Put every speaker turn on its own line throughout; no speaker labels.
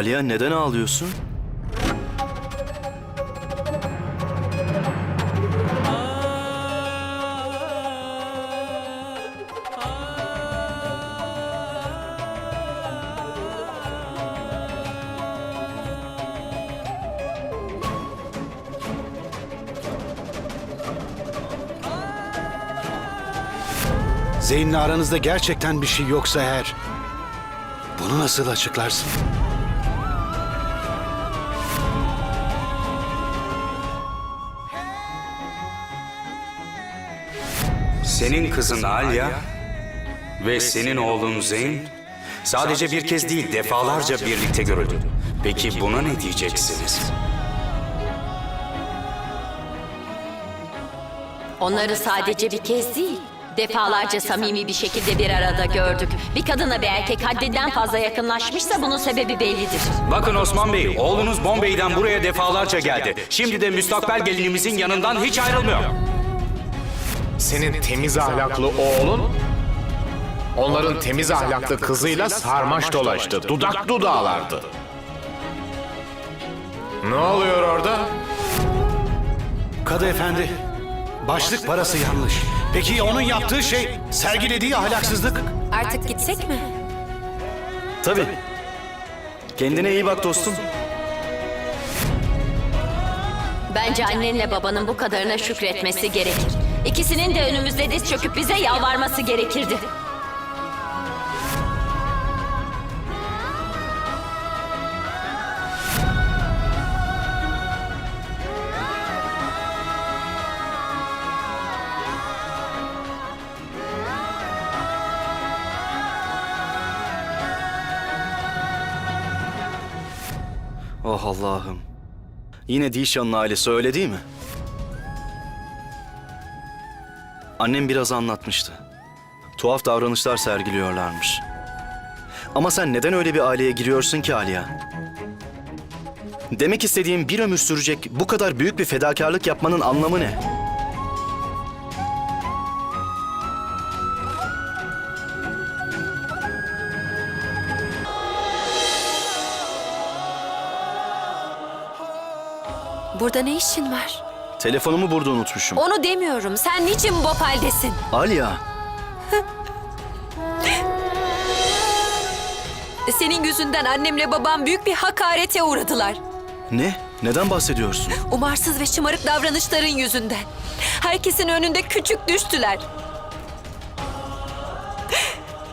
Aliye neden ağlıyorsun?
Zeyn'le aranızda gerçekten bir şey yoksa eğer... Bunu nasıl açıklarsın?
Senin kızın Alya ve senin oğlun Zeyn sadece bir kez değil defalarca birlikte görüldü. Peki buna ne diyeceksiniz?
Onları sadece bir kez değil, defalarca samimi bir şekilde bir arada gördük. Bir kadına bir erkek haddinden fazla yakınlaşmışsa bunun sebebi bellidir.
Bakın Osman Bey, oğlunuz Bombay'den buraya defalarca geldi. Şimdi de müstakbel gelinimizin yanından hiç ayrılmıyor.
Senin temiz ahlaklı oğlun onların temiz ahlaklı kızıyla sarmaş dolaştı. Dudak dudağlardı. Ne oluyor orada?
Kadı efendi, başlık parası yanlış. Peki onun yaptığı şey sergilediği ahlaksızlık?
Artık gitsek mi?
Tabii. Kendine iyi bak dostum.
Bence annenle babanın bu kadarına şükretmesi gerekir. İkisinin de önümüzde diz çöküp bize yalvarması gerekirdi.
Oh Allah'ım. Yine Dişan'ın ailesi öyle değil mi? Annem biraz anlatmıştı. Tuhaf davranışlar sergiliyorlarmış. Ama sen neden öyle bir aileye giriyorsun ki Aliya? Demek istediğim bir ömür sürecek bu kadar büyük bir fedakarlık yapmanın anlamı ne?
Burada ne işin var?
Telefonumu burada unutmuşum.
Onu demiyorum. Sen niçin Bopal'desin?
Aliya,
Senin yüzünden annemle babam büyük bir hakarete uğradılar.
ne? Neden bahsediyorsun?
Umarsız ve şımarık davranışların yüzünden. Herkesin önünde küçük düştüler.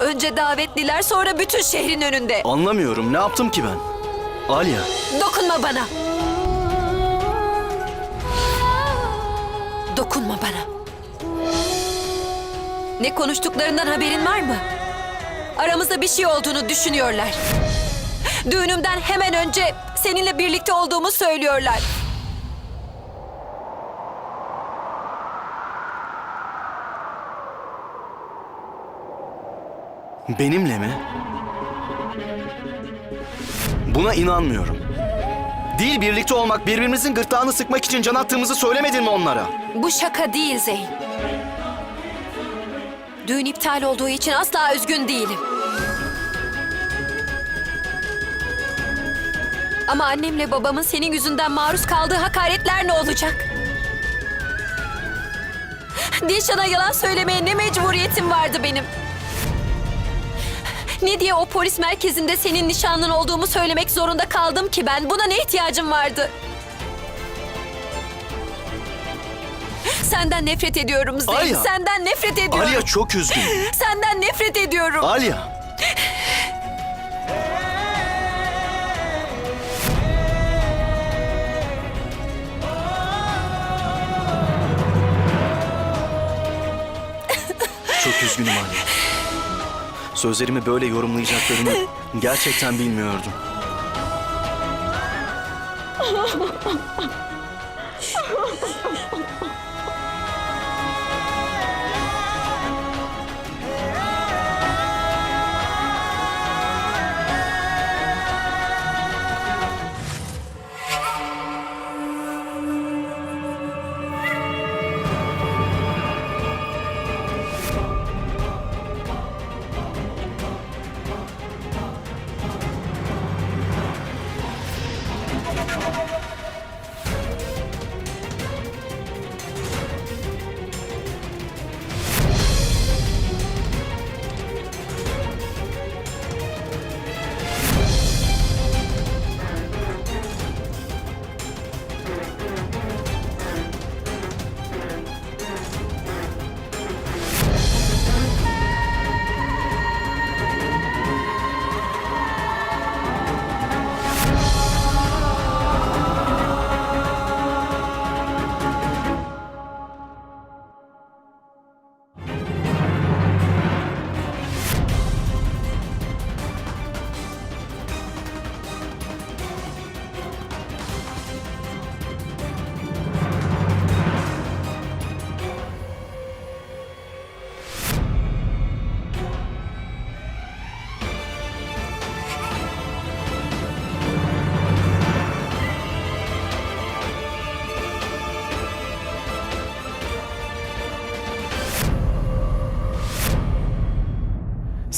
Önce davetliler sonra bütün şehrin önünde.
Anlamıyorum. Ne yaptım ki ben? Aliya,
Dokunma bana. Dokunma bana. Ne konuştuklarından haberin var mı? Aramızda bir şey olduğunu düşünüyorlar. Düğünümden hemen önce seninle birlikte olduğumu söylüyorlar.
benimle mi? Buna inanmıyorum. Değil birlikte olmak, birbirimizin gırtlağını sıkmak için can attığımızı söylemedin mi onlara?
Bu şaka değil Zeyn. Düğün iptal olduğu için asla üzgün değilim. Ama annemle babamın senin yüzünden maruz kaldığı hakaretler ne olacak? Dilşan'a yalan söylemeye ne mecburiyetim vardı benim? Ne diye o polis merkezinde senin nişanlın olduğumu söylemek zorunda kaldım ki ben? Buna ne ihtiyacım vardı? Senden nefret ediyorum Zeyn.
Alya.
Senden nefret ediyorum.
Aliya çok üzgün.
Senden nefret ediyorum.
Aliya. Çok üzgünüm Aliya. Sözlerimi böyle yorumlayacaklarını gerçekten bilmiyordum.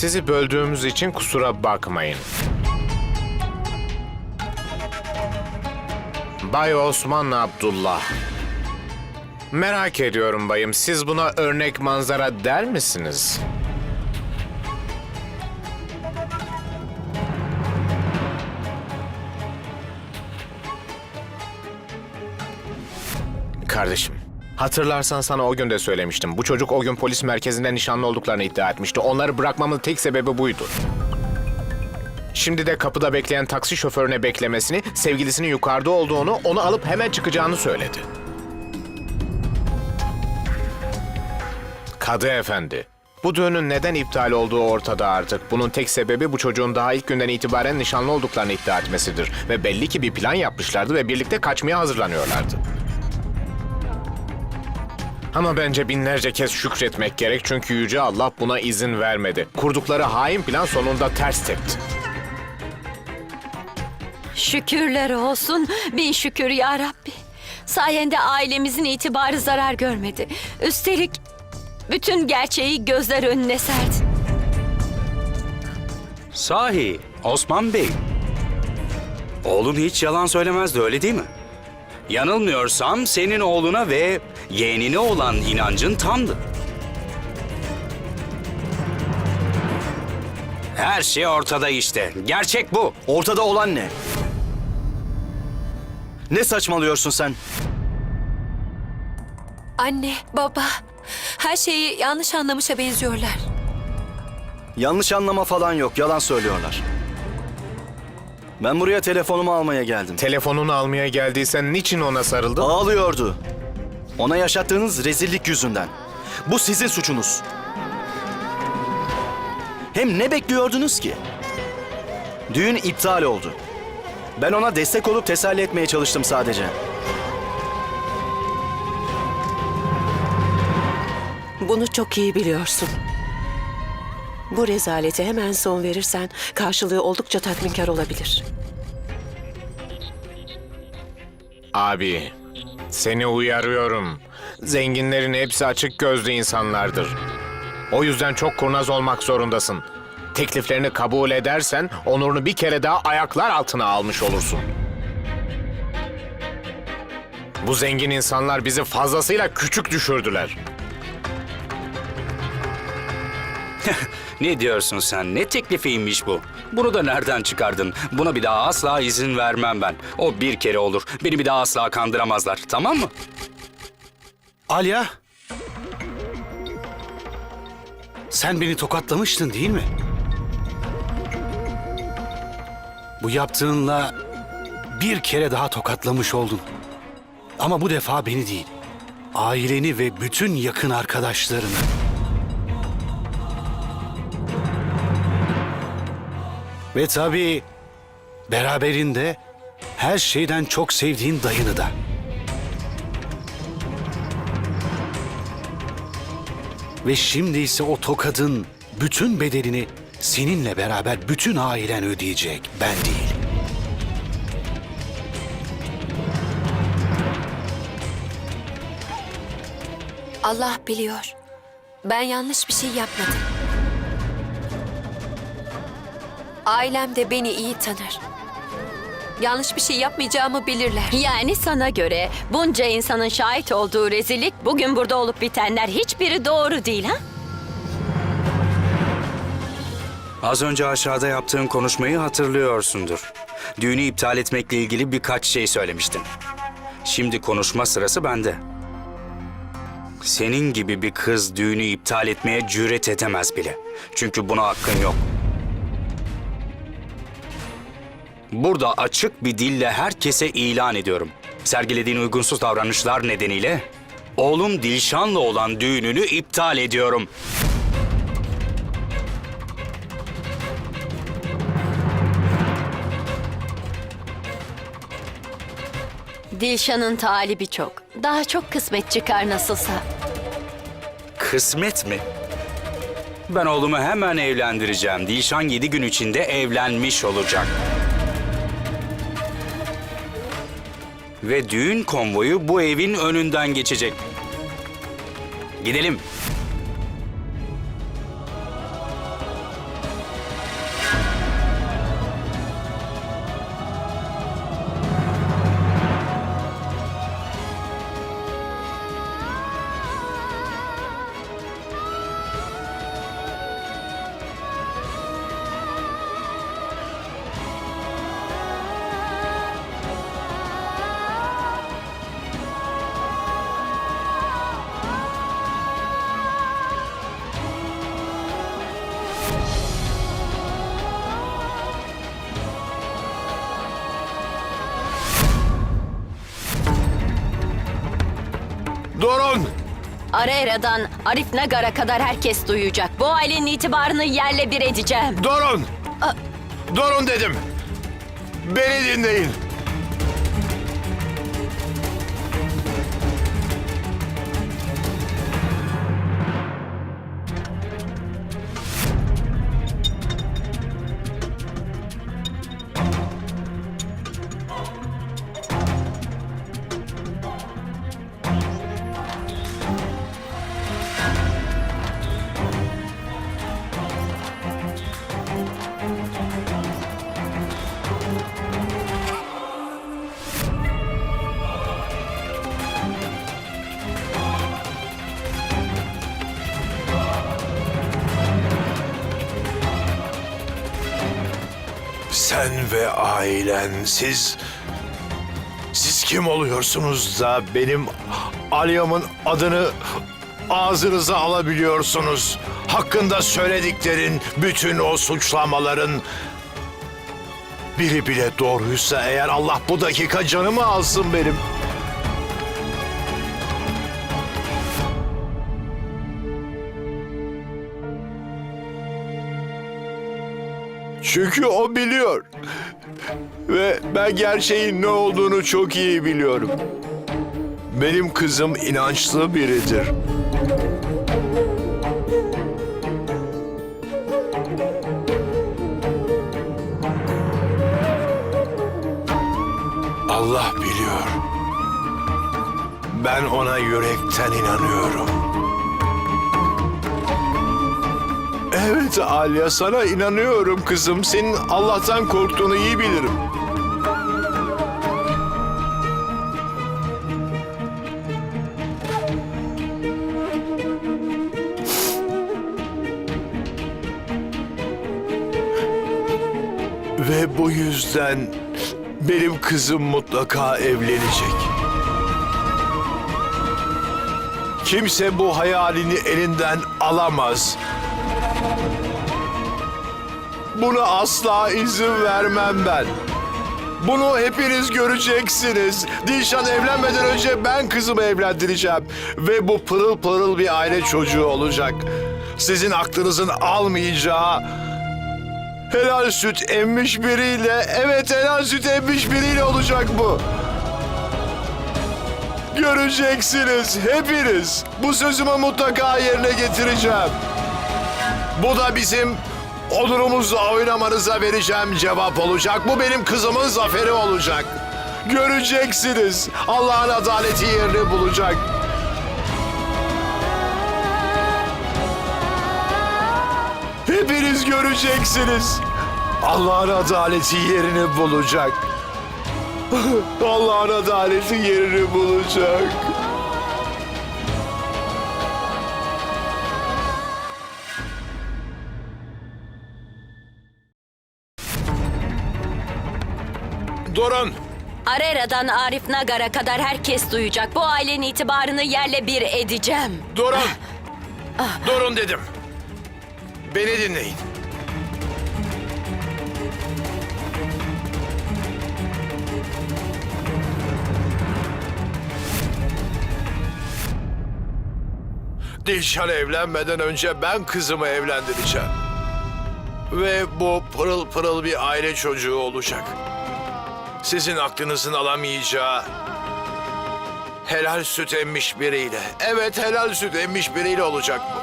Sizi böldüğümüz için kusura bakmayın. Bay Osman Abdullah. Merak ediyorum bayım, siz buna örnek manzara der misiniz? Kardeşim, hatırlarsan sana o gün de söylemiştim. Bu çocuk o gün polis merkezinde nişanlı olduklarını iddia etmişti. Onları bırakmamın tek sebebi buydu. Şimdi de kapıda bekleyen taksi şoförüne beklemesini, sevgilisinin yukarıda olduğunu, onu alıp hemen çıkacağını söyledi. Kadı efendi, bu düğünün neden iptal olduğu ortada artık. Bunun tek sebebi bu çocuğun daha ilk günden itibaren nişanlı olduklarını iddia etmesidir. Ve belli ki bir plan yapmışlardı ve birlikte kaçmaya hazırlanıyorlardı. Ama bence binlerce kez şükretmek gerek çünkü Yüce Allah buna izin vermedi. Kurdukları hain plan sonunda ters tepti.
Şükürler olsun. Bin şükür ya Rabbi. Sayende ailemizin itibarı zarar görmedi. Üstelik bütün gerçeği gözler önüne serdin.
Sahi Osman Bey. Oğlun hiç yalan söylemezdi öyle değil mi? Yanılmıyorsam senin oğluna ve yeğenine olan inancın tamdı. Her şey ortada işte. Gerçek bu.
Ortada olan ne? Ne saçmalıyorsun sen?
Anne, baba, her şeyi yanlış anlamışa benziyorlar.
Yanlış anlama falan yok. Yalan söylüyorlar. Ben buraya telefonumu almaya geldim.
Telefonunu almaya geldiysen niçin ona sarıldın?
Ağlıyordu. Ona yaşattığınız rezillik yüzünden. Bu sizin suçunuz. Hem ne bekliyordunuz ki? Düğün iptal oldu. Ben ona destek olup teselli etmeye çalıştım sadece.
Bunu çok iyi biliyorsun. Bu rezalete hemen son verirsen karşılığı oldukça tatminkar olabilir.
Abi, seni uyarıyorum. Zenginlerin hepsi açık gözlü insanlardır. O yüzden çok kurnaz olmak zorundasın. Tekliflerini kabul edersen onurunu bir kere daha ayaklar altına almış olursun. Bu zengin insanlar bizi fazlasıyla küçük düşürdüler.
Ne diyorsun sen? Ne teklifiymiş bu? Bunu da nereden çıkardın? Buna bir daha asla izin vermem ben. O bir kere olur. Beni bir daha asla kandıramazlar. Tamam mı?
Alya. Sen beni tokatlamıştın değil mi? Bu yaptığınla bir kere daha tokatlamış oldun. Ama bu defa beni değil. Aileni ve bütün yakın arkadaşlarını. Ve tabii beraberinde her şeyden çok sevdiğin dayını da. Ve şimdi ise o tokadın bütün bedelini seninle beraber bütün ailen ödeyecek, ben değil.
Allah biliyor. Ben yanlış bir şey yapmadım. Ailem de beni iyi tanır. Yanlış bir şey yapmayacağımı bilirler.
Yani sana göre bunca insanın şahit olduğu rezillik bugün burada olup bitenler hiçbiri doğru değil ha?
Az önce aşağıda yaptığın konuşmayı hatırlıyorsundur. Düğünü iptal etmekle ilgili birkaç şey söylemiştin. Şimdi konuşma sırası bende. Senin gibi bir kız düğünü iptal etmeye cüret edemez bile. Çünkü buna hakkın yok. Burada açık bir dille herkese ilan ediyorum. Sergilediğin uygunsuz davranışlar nedeniyle oğlum Dilşan'la olan düğününü iptal ediyorum.
Dilşan'ın talibi çok. Daha çok kısmet çıkar nasılsa.
Kısmet mi? Ben oğlumu hemen evlendireceğim. Dilşan yedi gün içinde evlenmiş olacak. Ve düğün konvoyu bu evin önünden geçecek. Gidelim.
Arera'dan Arif Nagar'a kadar herkes duyacak. Bu ailenin itibarını yerle bir edeceğim.
Durun! Durun dedim. Beni dinleyin. Sen ve ailen siz... Siz kim oluyorsunuz da benim Alya'mın adını ağzınıza alabiliyorsunuz? Hakkında söylediklerin, bütün o suçlamaların... Biri bile doğruysa eğer Allah bu dakika canımı alsın benim. Çünkü o biliyor. Ve ben gerçeğin ne olduğunu çok iyi biliyorum. Benim kızım inançlı biridir. Allah biliyor. Ben ona yürekten inanıyorum. Evet Alya sana inanıyorum kızım. Senin Allah'tan korktuğunu iyi bilirim. Ve bu yüzden benim kızım mutlaka evlenecek. Kimse bu hayalini elinden alamaz. Buna asla izin vermem ben. Bunu hepiniz göreceksiniz. Dilşan evlenmeden önce ben kızımı evlendireceğim. Ve bu pırıl pırıl bir aile çocuğu olacak. Sizin aklınızın almayacağı helal süt emmiş biriyle, evet helal süt emmiş biriyle olacak bu. Göreceksiniz hepiniz. Bu sözümü mutlaka yerine getireceğim. Bu da bizim onurumuzla oynamanıza vereceğim cevap olacak. Bu benim kızımın zaferi olacak. Göreceksiniz. Allah'ın adaleti yerini bulacak. Hepiniz göreceksiniz. Allah'ın adaleti yerini bulacak. Allah'ın adaleti yerini bulacak. Durun.
Arera'dan Arif Nagar'a kadar herkes duyacak. Bu ailenin itibarını yerle bir edeceğim.
Durun. Durun dedim. Beni dinleyin. Dilşan evlenmeden önce ben kızımı evlendireceğim. Ve bu pırıl pırıl bir aile çocuğu olacak. Sizin aklınızın alamayacağı helal süt emmiş biriyle. Evet helal süt emmiş biriyle olacak bu.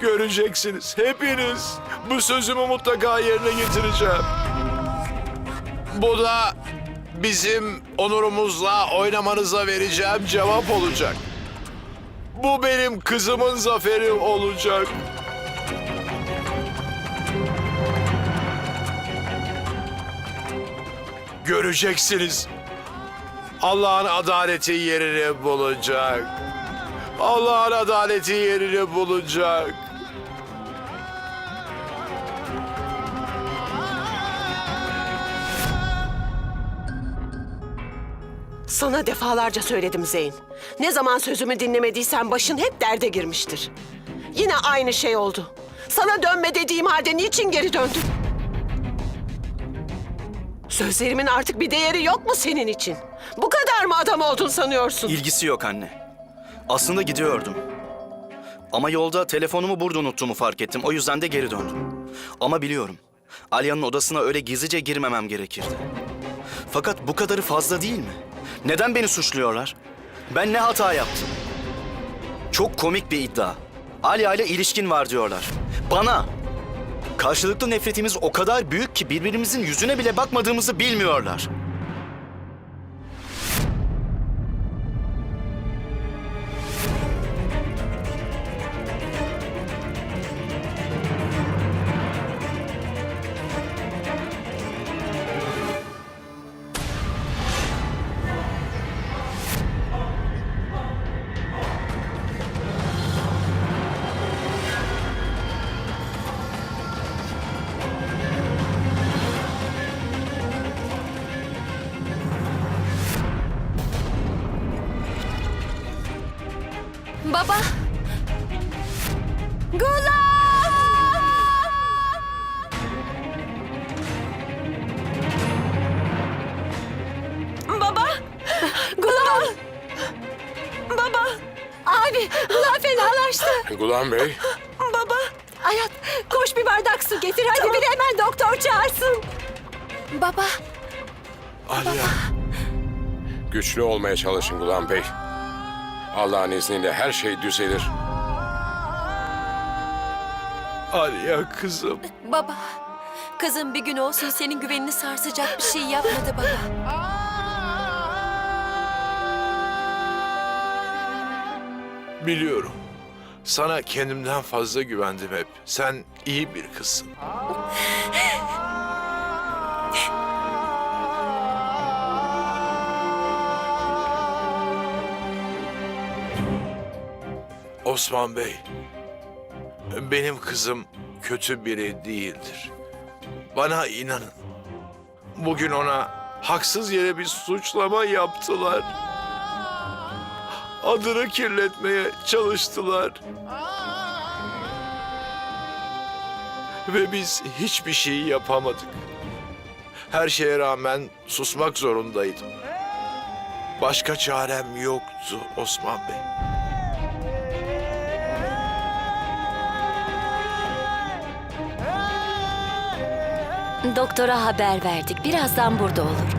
Göreceksiniz hepiniz. Bu sözümü mutlaka yerine getireceğim. Bu da bizim onurumuzla oynamanıza vereceğim cevap olacak. Bu benim kızımın zaferi olacak. Göreceksiniz. Allah'ın adaleti yerini bulacak. Allah'ın adaleti yerini bulacak.
Sana defalarca söyledim Zeyn. Ne zaman sözümü dinlemediysen başın hep derde girmiştir. Yine aynı şey oldu. Sana dönme dediğim halde niçin geri döndün? Sözlerimin artık bir değeri yok mu senin için? Bu kadar mı adam oldun sanıyorsun?
İlgisi yok anne. Aslında gidiyordum. Ama yolda telefonumu burada unuttuğumu fark ettim. O yüzden de geri döndüm. Ama biliyorum. Alya'nın odasına öyle gizlice girmemem gerekirdi. Fakat bu kadarı fazla değil mi? Neden beni suçluyorlar? Ben ne hata yaptım? Çok komik bir iddia. Alya ile ilişkin var diyorlar. Bana. Karşılıklı nefretimiz o kadar büyük ki birbirimizin yüzüne bile bakmadığımızı bilmiyorlar.
Baba! Abi, Gulam fenalaştı.
Gulam Bey,
Baba! Hayat, koş bir bardak su getir. Hadi biri hemen doktor çağırsın. Baba!
Alya. Güçlü olmaya çalışın Gulam Bey. Allah'ın izniyle her şey düzelir.
Alya kızım.
Baba! Kızım bir gün olsun senin güvenini sarsacak bir şey yapmadı baba.
Biliyorum. Sana kendimden fazla güvendim hep. Sen iyi bir kızsın. Osman Bey, benim kızım kötü biri değildir. Bana inanın. Bugün ona haksız yere bir suçlama yaptılar. Adını kirletmeye çalıştılar. Ve biz hiçbir şey yapamadık. Her şeye rağmen susmak zorundaydım. Başka çarem yoktu Osman Bey.
Doktora haber verdik. Birazdan burada olur.